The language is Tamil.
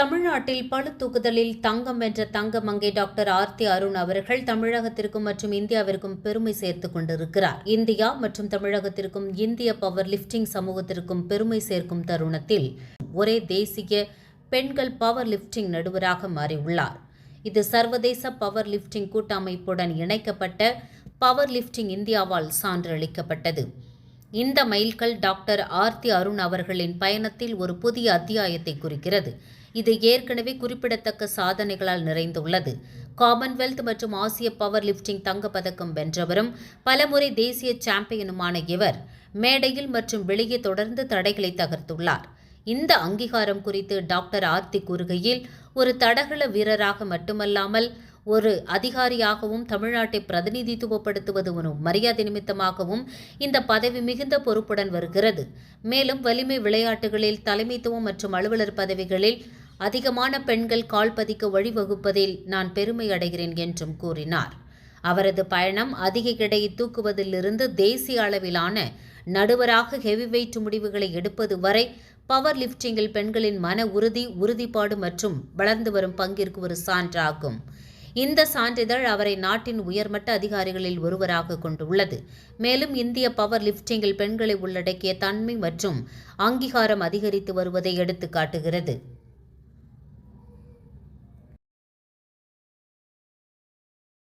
தமிழ்நாட்டில் பளு தூக்குதலில் தங்கம் வென்ற தங்க மங்கை டாக்டர் ஆர்த்தி அருண் அவர்கள் தமிழகத்திற்கும் மற்றும் இந்தியாவிற்கும் பெருமை சேர்த்துக் கொண்டிருக்கிறார். இந்தியா மற்றும் தமிழகத்திற்கும் இந்திய பவர் லிஃப்டிங் சமூகத்திற்கும் பெருமை சேர்க்கும் தருணத்தில் ஒரே தேசிய பெண்கள் பவர் லிஃப்டிங் நடுவராக மாறியுள்ளார். இது சர்வதேச பவர் லிஃப்டிங் கூட்டமைப்புடன் இணைக்கப்பட்ட பவர் லிஃப்டிங் இந்தியாவால் சான்றளிக்கப்பட்டது. இந்த மைல்கல் டாக்டர் ஆர்த்தி அருண் அவர்களின் பயணத்தில் ஒரு புதிய அத்தியாயத்தை குறிக்கிறது. இது ஏற்கனவே குறிப்பிடத்தக்க சாதனைகளால் நிறைந்துள்ளது. காமன்வெல்த் மற்றும் ஆசிய பவர் லிஃப்டிங் தங்கப்பதக்கம் வென்றவரும் பலமுறை தேசிய சாம்பியனுமான இவர் மேடையில் மற்றும் வெளியே தொடர்ந்து தடைகளை தகர்த்துள்ளார். இந்த அங்கீகாரம் குறித்து டாக்டர் ஆர்த்தி கூறுகையில் ஒரு தடகள வீரராக மட்டுமல்லாமல் ஒரு அதிகாரியாகவும் தமிழ்நாட்டை பிரதிநிதித்துவப்படுத்துவது ஒரு மரியாதை நிமித்தமாகவும் இந்த பதவி மிகுந்த பொறுப்புடன் வருகிறது. மேலும் வலிமை விளையாட்டுகளில் தலைமைத்துவம் மற்றும் அலுவலர் பதவிகளில் அதிகமான பெண்கள் கால் பதிக்க வழிவகுப்பதில் நான் பெருமை அடைகிறேன் என்றும் கூறினார். அவரது பயணம் அதிக எடையை தூக்குவதிலிருந்து தேசிய அளவிலான நடுவராக ஹெவிவெயிட் முடிவுகளை எடுப்பது வரை பவர் லிஃப்டிங்கில் பெண்களின் மன உறுதி உறுதிப்பாடு மற்றும் வளர்ந்து வரும் பங்கிற்கு ஒரு சான்றாகும். இந்த சான்றிதழ் அவரை நாட்டின் உயர்மட்ட அதிகாரிகளில் ஒருவராக கொண்டுள்ளது மேலும் இந்திய பவர் லிஃப்டிங்கில் பெண்களை உள்ளடக்கிய தன்மை மற்றும் அங்கீகாரம் அதிகரித்து வருவதை எடுத்து காட்டுகிறது